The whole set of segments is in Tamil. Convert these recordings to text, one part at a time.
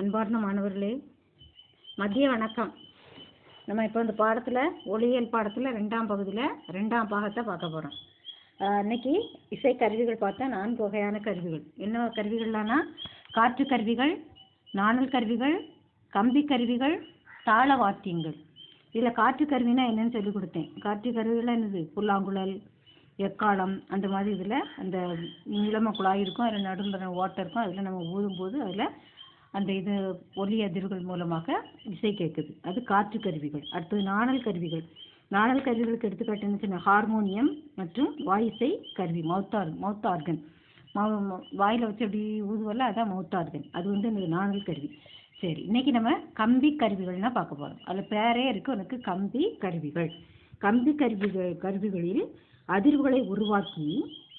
அன்பார்ந்த மாணவர்களே மதிய வணக்கம். நம்ம இப்போ இந்த பாடத்தில் ஒளியியல் பாடத்தில் ரெண்டாம் பகுதியில் ரெண்டாம் பாகத்தை பார்க்க போகிறோம் இன்னைக்கு இசை கருவிகள் பார்த்தா நான்கு வகையான கருவிகள். என்ன கருவிகள்லானா காற்று கருவிகள் நாணல் கருவிகள் கம்பி கருவிகள் தாள வாத்தியங்கள். இதில் காற்று கருவினா என்னன்னு சொல்லி கொடுத்தேன். காற்று கருவிகள் என்னது? புல்லாங்குழல் எக்காளம் அந்த மாதிரி இதில் அந்த நீளம குழாய் இருக்கும் அதில் நடுவில் ஓட்டை இருக்கும் அதில் நம்ம ஊதும்போது அதில் அந்த இது ஒலி அதிர்வுகள் மூலமாக இசை கேட்குது. அது காற்று கருவிகள். அடுத்தது நாணல் கருவிகள். நாணல் கருவிகளுக்கு எடுத்துக்காட்டுன்னு சொன்ன ஹார்மோனியம் மற்றும் வாயிசை கருவி மவுத் ஆர் மவுத் ஆர்கன் வாயில் வச்சு அப்படி ஊதுவல அதான் மவுத் ஆர்கன் அது வந்து இந்த நாணல் கருவி. சரி இன்னைக்கு நம்ம கம்பி கருவிகள்னா பார்க்க போகிறோம் அதில் பேரே இருக்கு. உனக்கு கம்பி கருவிகள். கம்பி கருவிகள் கருவிகளில் அதிர்வுகளை உருவாக்கி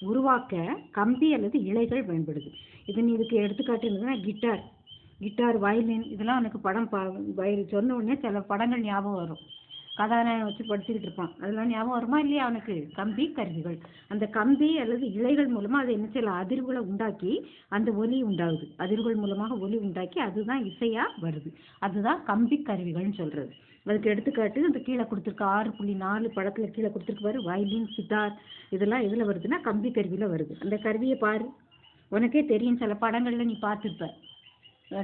உருவாக்க கம்பி அல்லது இலைகள் பயன்படுது. இது நீ இதுக்கு எடுத்துக்காட்டு என்னதுன்னா கிட்டார். கிட்டார் வயலின் இதெல்லாம் எனக்கு படம் ப சொன்ன உடனே சில படங்கள் ஞாபகம் வரும். கதாநாயகன் வச்சு படிச்சுக்கிட்டு இருப்பான். அதெல்லாம் ஞாபகம் வருமா இல்லையா அவனுக்கு? கம்பி கருவிகள். அந்த கம்பி அல்லது இலைகள் மூலமாக அது என்ன சில அதிர்வுகளை உண்டாக்கி அந்த ஒலி உண்டாகுது. அதிர்வுகள் மூலமாக ஒலி உண்டாக்கி அதுதான் இசையாக வருது. அதுதான் கம்பி கருவிகள்னு சொல்கிறது அதுக்கு எடுத்துக்காட்டு அந்த கீழே கொடுத்துருக்க ஆறு புள்ளி நாலு படத்தில் கீழே கொடுத்துருக்கு வயலின் சித்தார் இதெல்லாம் எதில் வருதுன்னா கம்பி கருவியில் வருது. அந்த கருவியை பாரு. உனக்கே தெரியும் சில படங்களில் நீ பார்த்துருப்ப.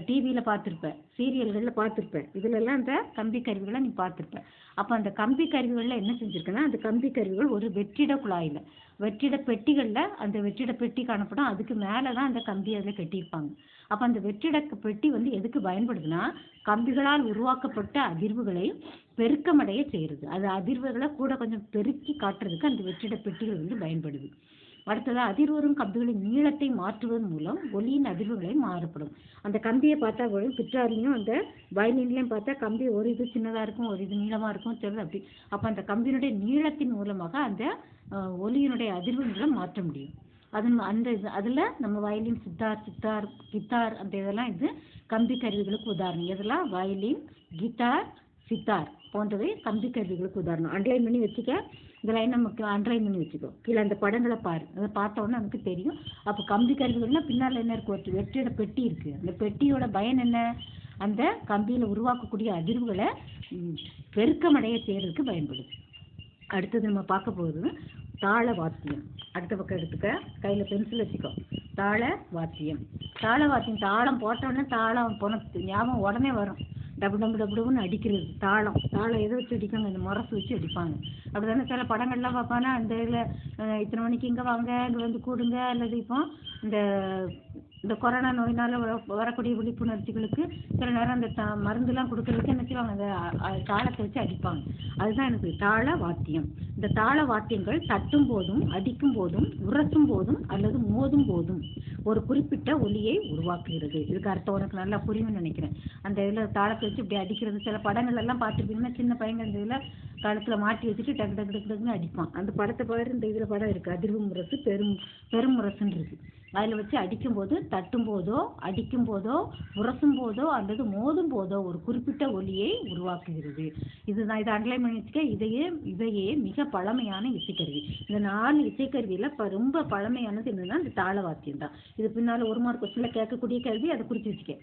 டிவியில் பார்த்துருப்ப சீரியல்களில் பார்த்துருப்ப இதிலெல்லாம் அந்த கம்பி கருவிகளை நீ பார்த்துருப்ப அப்போ அந்த கம்பி கருவிகளில் என்ன செஞ்சுருக்குன்னா அந்த கம்பி கருவிகள் ஒரு வெற்றிட குழாயில் வெற்றிட பெட்டிகளில் அந்த வெற்றிட பெட்டி காணப்படும். அதுக்கு மேலே தான் அந்த கம்பி அதில் கட்டியிருப்பாங்க. அப்போ அந்த வெற்றிட பெட்டி வந்து எதுக்கு பயன்படுதுன்னா கம்பிகளால் உருவாக்கப்பட்ட அதிர்வுகளை பெருக்கமடைய செய்கிறது அது அதிர்வுகளை கூட கொஞ்சம் பெருக்கி காட்டுறதுக்கு அந்த வெற்றிட பெட்டிகள் வந்து பயன்படுது. அடுத்தது அதிர்வரும் கம்பிகளின் நீளத்தை மாற்றுவதன் மூலம் ஒலியின் அதிர்வுகளை மாறுபடும். அந்த கம்பியை பார்த்தா கூட பிற்றாரிலையும் அந்த வயலின்லையும் பார்த்தா கம்பி ஒரு இது சின்னதாக இருக்கும் ஒரு இது நீளமாக இருக்கும் சொல்லுது அப்படி. அப்போ அந்த கம்பியினுடைய நீளத்தின் மூலமாக அந்த ஒலியினுடைய அதிர்வுகளை மாற்ற முடியும். அது அந்த இது அதில் நம்ம வயலின் சித்தார் சித்தார் கித்தார் அந்த இதெல்லாம் இது கம்பி கருவிகளுக்கு உதாரணம். இதெல்லாம் வயலின் கிட்டார் சித்தார் போன்றவை கம்பி கருவிகளுக்கு உதாரணம். அண்டர்லைன் பண்ணி வச்சுக்க. இந்த லைன் நமக்கு அண்டர்லைன் பண்ணி வச்சுக்கோ. கீழே அந்த படங்களை பாரு. அதை பார்த்தோன்னே நமக்கு தெரியும். அப்போ கம்பி கருவிகள்னா பின்னால் என்ன இருக்கு? ஒரு வெற்றியோட பெட்டி இருக்கு. அந்த பெட்டியோட பயன் என்ன? அந்த கம்பியில் உருவாக்கக்கூடிய அதிர்வுகளை பெருக்கமடைய செய்கிறதுக்கு பயன்படுது. அடுத்தது நம்ம பார்க்க போகுது தாள வாத்தியம். அடுத்த பக்கம் எடுத்துக்க. கையில் பென்சில் வச்சுக்கோ. தாள வாத்தியம். தாள வாத்தியம் தாளம் போட்டோடனே தாளம் போன ஞாபகம் உடனே வரும். டபு டபு டபுன்னு அடிக்கிறது. தாளம். தாளம் எதை வச்சு அடிப்பாங்க? இந்த முரசு வச்சு அடிப்பாங்க. அப்படி தானே சில படங்கள்லாம் பார்ப்பானா? அந்த இதில் இத்தனை மணிக்கு இங்கே வாங்க இங்கே வந்து கூடுங்க அல்லது இப்போ இந்த இந்த கொரோனா நோயினால் வரக்கூடிய விழிப்புணர்ச்சிகளுக்கு சில நேரம் அந்த தா மருந்துலாம் கொடுக்கறதுக்கு என்ன செய்வாங்க? அந்த தாளத்தை வச்சு அடிப்பாங்க. அதுதான் எனக்கு தாள வாத்தியம். இந்த தாள வாத்தியங்கள் தட்டும் போதும் அடிக்கும் போதும் உரசும் போதும் அல்லது மோதும் போதும். ஒரு குறிப்பிட்ட ஒலியை உருவாக்குகிறது. இதுக்கு அர்த்தம் உனக்கு நல்லா புரியும்னு நினைக்கிறேன். அந்த இதில் தாளத்தை வச்சு இப்படி அடிக்கிறது. சில படங்கள் எல்லாம் பார்த்துருப்பீங்கன்னா சின்ன பையங்க இந்த இதில் காலத்தில் மாட்டி வச்சுட்டு டக்கு டக்கு டக்கு டக்குன்னு அடிப்பான். அந்த படத்தை பாரு இந்த இதில் படம் இருக்குது அதிர்வு முரசு பெரும் பெரும் முரசுன்னு இருக்குது அதில் வச்சு அடிக்கும்போது தட்டும் போதோ அடிக்கும் போதோ உரசும் போதோ அல்லது மோதும் போதோ ஒரு குறிப்பிட்ட ஒலியை உருவாக்குகிறது. இதுதான் இதை அண்டர்லைன் பண்ணி வச்சுக்க இதையே இதையே மிக பழமையான இசைக்கருவி. இந்த நாலு இசைக்கருவியில் இப்போ ரொம்ப பழமையானது என்னன்னா இந்த தாள வாத்தியம் தான். இது பின்னால் ஒரு மார்க் கொஸ்டினில் கேட்கக்கூடிய கருவி அதை குறித்து வச்சுக்க.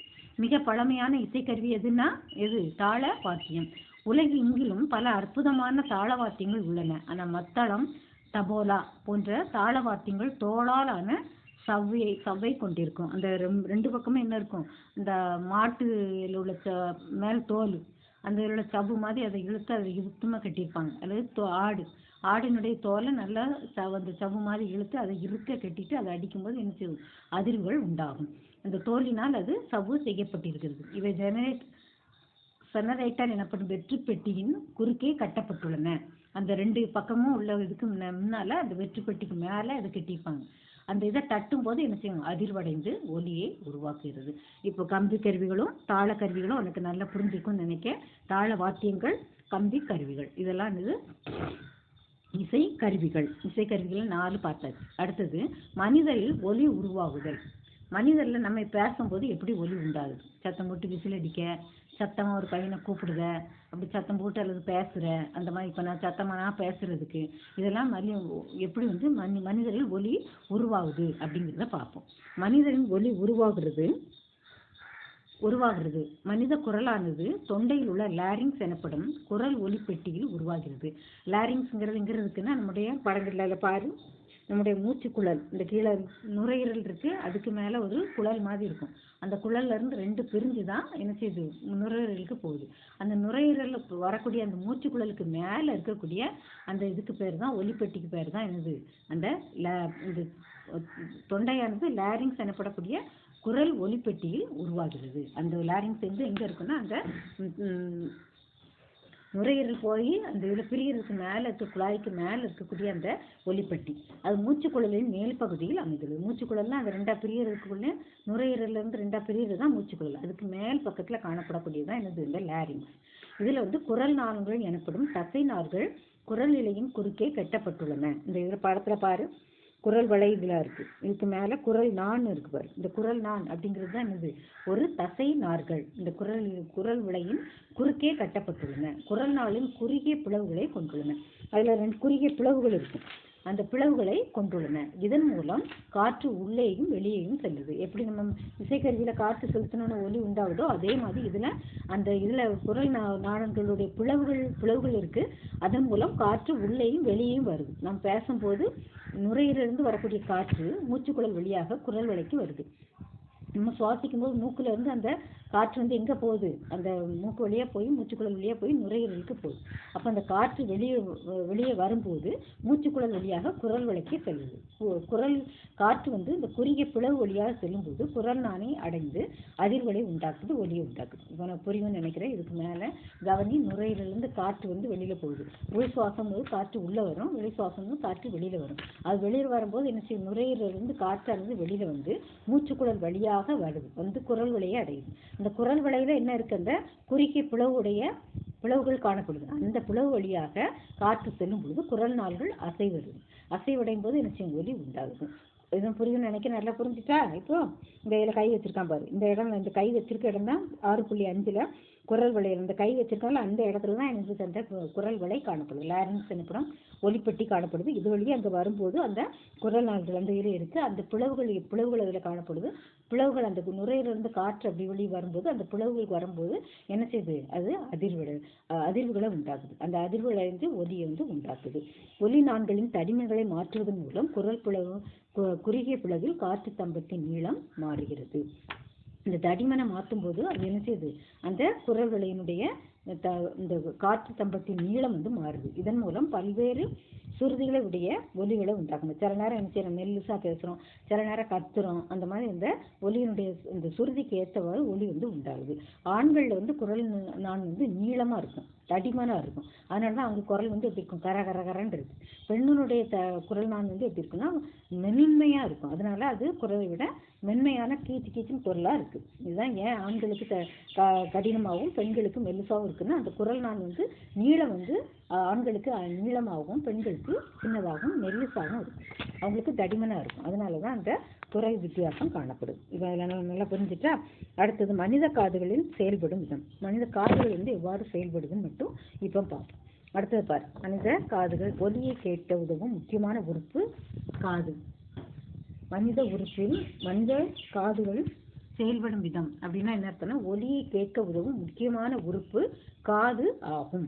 மிக பழமையான இசைக்கருவி எதுன்னா எது? தாள வாத்தியம் உலகில் எங்கிலும் பல அற்புதமான தாள வாத்தியங்கள் உள்ளன. ஆனால் மத்தளம் தபோலா போன்ற தாள வாத்தியங்கள் தோளாலான சவ்வையை சவ்வை கொண்டிருக்கும். அந்த ரெண்டு பக்கமும் என்ன இருக்கும்? இந்த மாட்டுல உள்ள மேல் தோல். அந்த உள்ள சவ்வு மாதிரி அதை இழுத்து அதை இழுத்துமாக கட்டியிருப்பாங்க. அல்லது தோ ஆடு. ஆடினுடைய தோலை நல்லா சவ் அந்த சவ்வு மாதிரி இழுத்து அதை இறுக்க கட்டிட்டு அதை அடிக்கும்போது என்ன செய்யும்? அதிர்வுகள் உண்டாகும். அந்த தோலினால் அது சவ்வு செய்யப்பட்டிருக்கிறது. இவை ஜெனரேட் செனரேட்டர் எனப்படும் வெற்று பெட்டியின் குறுக்கே கட்டப்பட்டுள்ளன. அந்த ரெண்டு பக்கமும் உள்ள இதுக்கு முன்னால அந்த வெற்று பெட்டிக்கு மேலே அதை கட்டியிருப்பாங்க அந்த இதை தட்டும் போது என்ன செய்யும் அதிர்வடைந்து ஒலியை உருவாக்குகிறது. இப்போ கம்பி கருவிகளும் தாள கருவிகளும் உனக்கு நல்லா புரிஞ்சிருக்கும்னு நினைக்க தாள வாத்தியங்கள் கம்பி கருவிகள். இதெல்லாம் இது இசை கருவிகள். இசை கருவிகள் நாலு பார்த்தாச்சு. அடுத்தது மனிதரில் ஒலி உருவாகுதல். மனிதரில் நம்ம பேசும்போது எப்படி ஒலி உண்டாகுது? சத்தம் போட்டு விசில் அடிக்க சத்தமாக ஒரு பையனை கூப்பிடுத அப்படி சத்தம் போட்டு அல்லது பேசுகிற அந்த மாதிரி இப்போ நான் சத்தமாக நான் பேசுகிறதுக்கு இதெல்லாம் மனி எப்படி வந்து மனி மனிதரில் ஒலி உருவாகுது அப்படிங்கிறத பார்ப்போம். மனிதரின் ஒலி உருவாகிறது உருவாகிறது. மனித குரலானது தொண்டையில் உள்ள லாரிங்ஸ் எனப்படும் குரல் ஒலிப்பெட்டியில் உருவாகிறது. லாரிங்ஸ்ங்கிறது எங்க இருக்குன்னா நம்முடைய படங்கள்ல பாரு. நம்முடைய மூச்சுக்குழல் இந்த கீழே நுரையீரல் இருக்கு அதுக்கு மேல ஒரு குழல் மாதிரி இருக்கும். அந்த குழல்ல இருந்து ரெண்டு பிரிஞ்சு தான் என்ன செய்யுது? நுரையீரலுக்கு போகுது. அந்த நுரையீரலில் வரக்கூடிய அந்த மூச்சுக்குழலுக்கு மேல இருக்கக்கூடிய அந்த இதுக்கு பேர் தான் ஒலிப்பெட்டிக்கு பேர் தான் என்னது? அந்த la- இது தொண்டையானது லேரிங்ஸ் எனப்படக்கூடிய குரல் ஒலிப்பெட்டியில் உருவாகிறது. அந்த லேரிங்ஸ் வந்து எங்க இருக்குன்னா அந்த நுரையீரல் போய் அந்த இதில் பிரியறதுக்கு மேலே இருக்க குழாய்க்கு மேலே இருக்கக்கூடிய அந்த ஒலிப்பட்டி. அது மூச்சுக்குழலின் மேல் பகுதியில் அமைந்துள்ளது. மூச்சுக்குழல்லாம் அந்த ரெண்டாக பிரியறதுக்குள்ளே நுரையீரல்ல இருந்து ரெண்டா பிரியறது தான் மூச்சுக்குழல். அதுக்கு மேல் பக்கத்தில் காணப்படக்கூடியதான் என்னது? இந்த லாரிங்ஸ் இதில் வந்து குரல் நார்கள் எனப்படும் தசை நார்கள் குரல் நிலையின் குறுக்கே கட்டப்பட்டுள்ளன. இந்த இதில் படத்தில் பாரு. குரல் வளைவுலாம் இதில் இருக்கு. இதுக்கு மேலே குரல் நான் இருக்கு பாரு. இந்த குரல் நான் அப்படிங்கிறது தான் என்னது? ஒரு தசை நார்கள். இந்த குரல் குரல் விளையின் குறுக்கே கட்டப்பட்டுள்ளன. குரல் நாளின் குறுகிய பிளவுகளை கொண்டுள்ளன. அதில் ரெண்டு குறுகிய பிளவுகள் இருக்கும் அந்த பிளவுகளை கொண்டுள்ளன. இதன் மூலம் காற்று உள்ளேயும் வெளியேயும் செல்லுது. எப்படி நம்ம இசைக்கருவியில காற்று செலுத்தணும்னு ஒலி உண்டாகுதோ அதே மாதிரி இதுல அந்த இதுல குரல் நா- பிளவுகள் பிளவுகள் இருக்கு. அதன் மூலம் காற்று உள்ளேயும் வெளியேயும் வருது. நாம் பேசும்போது நுரையீரலிருந்து வரக்கூடிய காற்று மூச்சுக்குழல் வழியாக குரல் வளைக்கு வருது. நம்ம சுவாசிக்கும் போது மூக்குல இருந்து அந்த காற்று வந்து எங்கே போகுது? அந்த மூக்கு வழியாக போய் மூச்சுக்குழல் வழியாக போய் நுரையீரலுக்கு போகுது. அப்போ அந்த காற்று வெளியே வெளியே வரும்போது மூச்சுக்குழல் வழியாக குரல் வளைக்கு செல்லுது. குரல் காற்று வந்து இந்த குறுகிய பிளவு வழியாக செல்லும்போது குரல் நானே அடைந்து அதிர்வலை உண்டாக்குது ஒலியை உண்டாக்குது. இப்போ நான் புரியும்னு நினைக்கிறேன். இதுக்கு மேலே கவனி நுரையீரலிருந்து காற்று வந்து வெளியில் போகுது. உள் சுவாசம் போது காற்று உள்ளே வரும் வெளி சுவாசம் காற்று வெளியில் வரும். அது வெளியில் வரும்போது என்ன செய்யும்? நுரையீரலிருந்து காற்றானது வெளியில் வந்து மூச்சுக்குழல் வழியாக வருது. வந்து குரல் வழியை அடையுது. அந்த குரல் வளையில் என்ன இருக்கு அந்த குறுகிய பிளவுடைய பிளவுகள் காணப்படுது. அந்த பிளவு வழியாக காற்று செல்லும் பொழுது குரல் நாள்கள் அசைவது. அசைவடையும் போது என்ன செய்யும்? ஒலி உண்டாகுது. இதுவும் புரியும்னு நினைக்க நல்லா புரிஞ்சுட்டா இப்போ இந்த இதில் கை வச்சிருக்கான் பாரு. இந்த இடம் இந்த கை வச்சிருக்க இடம் தான் ஆறு புள்ளி அஞ்சில் குரல் வளை இந்த கை வச்சிருக்கால அந்த இடத்துல தான் எனக்கு அந்த குரல் வளை காணப்படுது. லாரன்ஸ் எனப்படும் ஒலிப்பெட்டி காணப்படுது. இது வழியே அங்கே வரும்போது அந்த குரல் நாள்கள் அந்த இரு இருக்கு. அந்த பிளவுகள் பிளவுகள் அதில் காணப்படுது. பிளவுகள் அந்த நுரையிலிருந்து காற்று அப்படி வெளியே வரும்போது அந்த பிளவுகளுக்கு வரும்போது என்ன செய்யுது அது அதிர்வுகள் அதிர்வுகளை உண்டாக்குது. அந்த அதிர்வுகளை வந்து ஒலியை வந்து உண்டாக்குது. ஒலி நான்களின் தடிமன்களை மாற்றுவதன் மூலம் குரல் பிளவு கு- குறுகிய பிளவில் காற்று தம்பத்தின் நீளம் மாறுகிறது. இந்த தடிமனை மாற்றும் போது அது என்ன செய்யுது? அந்த குரல் த- இந்த காற்று தம்பத்தின் நீளம் வந்து மாறுது. இதன் மூலம் பல்வேறு சுருதிகளை உடைய ஒலிகளை உண்டாக்கணும். சில நேரம் என்ன செய்யறோம் மெல்லுசாக பேசுறோம். சில நேரம் கத்துறோம். அந்த மாதிரி இந்த ஒலியினுடைய இந்த சுருதிக்கு ஏற்றவாறு ஒலி வந்து உண்டாகுது. ஆண்களில் வந்து குரல் நான் வந்து நீளமா இருக்கும். தடிமனா இருக்கும். அதனால தான் அவங்க குரல் வந்து எப்படி இருக்கும்? கர கர கரன்னு இருக்கு. பெண்ணினுடைய த குரல் நான் வந்து எப்படி இருக்குன்னா மென்மையா இருக்கும். அதனால அது குரலை விட மென்மையான கீச்சு கீச்சின்னு குரலா இருக்கு. இதுதான் ஏன் ஆண்களுக்கு க- கடினமாகவும் பெண்களுக்கு மெல்லுசாகவும் இருக்குன்னா அந்த குரல் நான் வந்து நீளம் வந்து ஆண்களுக்கு நீளமாகவும் பெண்களுக்கு சின்னதாகவும் மெல்லிசாகவும் இருக்கும். அவங்களுக்கு தடிமனாக இருக்கும். அதனால தான் அந்த துறை வித்தியாசம் காணப்படும். இதை நல்லா நல்லா புரிஞ்சுட்டா? அடுத்தது மனித காதுகளில் செயல்படும் விதம் மனித காதுகள் வந்து எவ்வாறு செயல்படுதுன்னு மட்டும் இப்போ பார்ப்போம். அடுத்தது பார். மனித காதுகள் ஒலியை கேட்க உதவும் முக்கியமான உறுப்பு காது. மனித உறுப்பில் மனித காதுகள் செயல்படும் விதம் அப்படின்னா என்ன அர்த்தம்னா ஒலியை கேட்க உதவும் முக்கியமான உறுப்பு காது ஆகும்.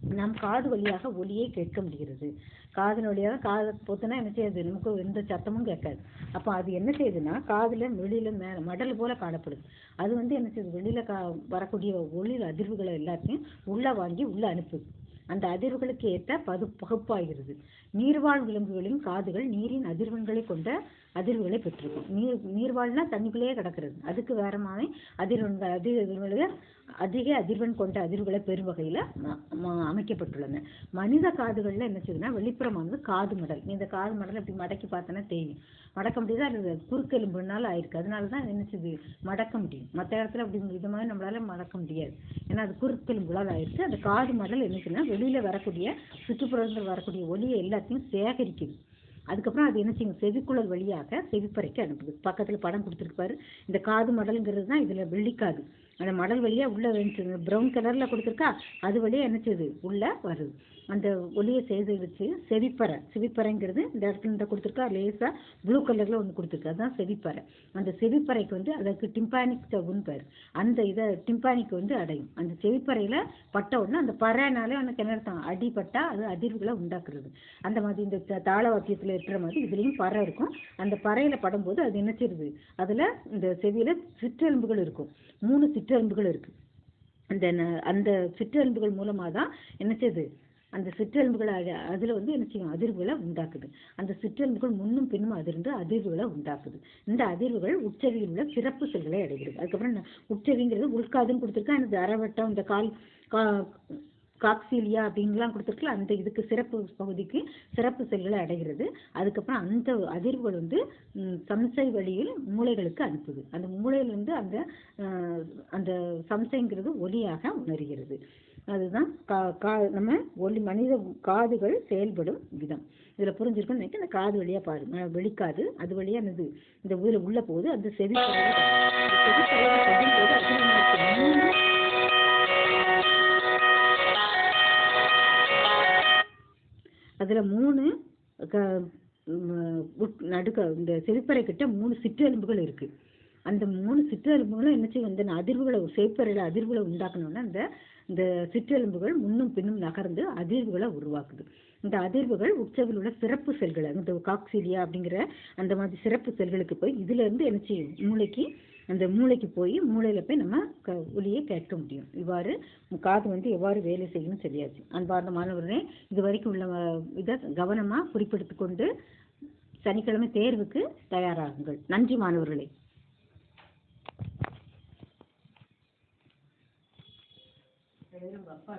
நம் காது வழியாக ஒலியை கேட்க முடிகிறது. காதின் வழியாக காது பொத்துனா என்ன செய்யுது? நமக்கு எந்த சத்தமும் கேட்காது. அப்போ அது என்ன செய்யுதுன்னா காதுல வெளியில மே மடல் போல காணப்படுது அது வந்து என்ன செய்யுது? வெளியில கா வரக்கூடிய ஒளி அதிர்வுகளை எல்லாத்தையும் உள்ள வாங்கி உள்ள அனுப்புது. அந்த அதிர்வுகளுக்கு ஏற்ற பது பகுப்பாகிறது. நீர்வாழ் விலங்குகளின் காதுகள் நீரின் அதிர்வெண்களை கொண்ட அதிர்வுகளை பெற்றிருக்கும். நீர் நீர்வாழ்னா தண்ணிக்குள்ளேயே கிடக்கிறது. அதுக்கு வேற மாதிரி அதிர்வெண்கள் அதிர்வுகளை அதிக அதிர்வெண் கொண்ட அதிர்வுகளை பெறும் வகையில் ம- அமைக்கப்பட்டுள்ளன மனித காதுகளில் என்ன செய்யுதுன்னா வெளிப்புறமானது காது மடல். இந்த காது மடல் இப்படி மடக்கி பார்த்தோன்னா தெரியும் மடக்க முடியாது? அது குறுக்கெலும்புனால ஆயிருக்கு. அதனால தான் என்ன செய்யுது? மடக்க முடியும். மற்ற இடத்துல அப்படி இது மாதிரி நம்மளால மடக்க முடியாது. ஏன்னா அது குறுக்கெலும்புகளால் ஆயிருக்கு. அந்த காது மடல் என்ன செய்யுதுன்னா வெளியில் வரக்கூடிய சுற்றுப்புறத்தில் வரக்கூடிய ஒலியை எல்லாத்தையும் சேகரிக்குது. அதுக்கப்புறம் அது என்ன செய்யும்? செவிக்குழல் வழியாக செவிப்பறைக்கு அனுப்புது. பக்கத்தில் படம் கொடுத்துருப்பாரு இந்த காது மடல்ங்கிறது தான் இதில் வெள்ளிக்காது. அந்த மடல் வழியாக உள்ளே வந்துச்சு ப்ரௌன் கலரில் கொடுத்துருக்கா அது வழியாக என்ன செய்யுது? உள்ளே வருது. அந்த ஒலியை சேகரித்து செவிப்பறை செவிப்பறைங்கிறது இந்த இடத்துல இந்த கொடுத்துருக்கா லேசாக ப்ளூ கலரில் ஒன்று கொடுத்துருக்கு. அதுதான் செவிப்பறை. அந்த செவிப்பறைக்கு வந்து அதற்கு டிம்பானிக் சவுன்னு பேர். அந்த இதை டிம்பானிக் வந்து அடையும். அந்த செவிப்பறையில் பட்ட உடனே அந்த பறைனாலே அவனுக்கு என்ன அர்த்தம்? அடிபட்டா அது அதிர்வுகளை உண்டாக்குறது. அந்த மாதிரி இந்த தாள வாக்கியத்தில் இருக்கிற மாதிரி இதுலேயும் பறை இருக்கும். அந்த பறையில் படும்போது அது என்ன செய்யுது அதில் இந்த செவியில் சிற்றெலும்புகள் இருக்கும். மூணு சிற்றெலும்புகள் இருக்குது அந்த ந- அந்த சிற்றெலும்புகள் மூலமாக தான் என்ன செய்யுது? அந்த சிற்றெலும்புகள் அதில் வந்து என்ன செய்யும்? அதிர்வுகளை உண்டாக்குது. அந்த சிற்றெலும்புகள் முன்னும் பின்னும் அதிர்ந்து அதிர்வுகளை உண்டாக்குது. இந்த அதிர்வுகள் உச்சவியில் உள்ள சிறப்பு செல்களை அடைகிறது. அதுக்கப்புறம் உச்சவிங்கிறது உள்காதுன்னு கொடுத்துருக்கேன் எனக்கு அரைவட்டம் இந்த கால் கா காக்சீலியா அப்படின்லாம் கொடுத்துருக்கல? அந்த இதுக்கு சிறப்பு பகுதிக்கு சிறப்பு செல்களை அடைகிறது. அதுக்கப்புறம் அந்த அதிர்வுகள் வந்து சம்சை வழியில் மூளைகளுக்கு அனுப்புது. அந்த மூளையிலிருந்து அந்த அந்த சம்சைங்கிறது ஒலியாக உணர்கிறது. அதுதான் கா கா நம்ம ஒலி மனித காதுகள் செயல்படும் விதம். இதில் புரிஞ்சிருக்குன்னு நினைக்க இந்த காது வழியாக பாரு வெளிக்காது. அது வழியாக என்னது? இந்த உயிர் உள்ள போகுது. அந்த செவி அதில் மூணு க நடுக்க இந்த செவிப்பறை கிட்ட மூணு சிற்றெலும்புகள் இருக்குது அந்த மூணு சிற்றெலும்புகளும் என்ன செய்யும்? இந்த அதிர்வுகளை செவிப்பறையில் அதிர்வுகளை உண்டாக்கணும்னா அந்த இந்த சிற்றெலும்புகள் முன்னும் பின்னும் நகர்ந்து அதிர்வுகளை உருவாக்குது. இந்த அதிர்வுகள் உச்சவில் உள்ள சிறப்பு செல்களை இந்த காக்சீலியா அப்படிங்கிற அந்த மாதிரி சிறப்பு செல்களுக்கு போய் இதுலேருந்து என்ன செய்யும்? மூளைக்கு அந்த மூளைக்கு போய் மூளையில் போய் நம்ம க ஒலியை கேட்க முடியும். இவ்வாறு காது வந்து எவ்வாறு வேலை செய்யணும் சொல்லியாச்சு அன்பார்ந்த மாணவர்களே இது வரைக்கும் உள்ள இதை கவனமாக குறிப்பிடுத்து கொண்டு சனிக்கிழமை தேர்வுக்கு தயாராகுங்கள். நன்றி மாணவர்களே. அப்பா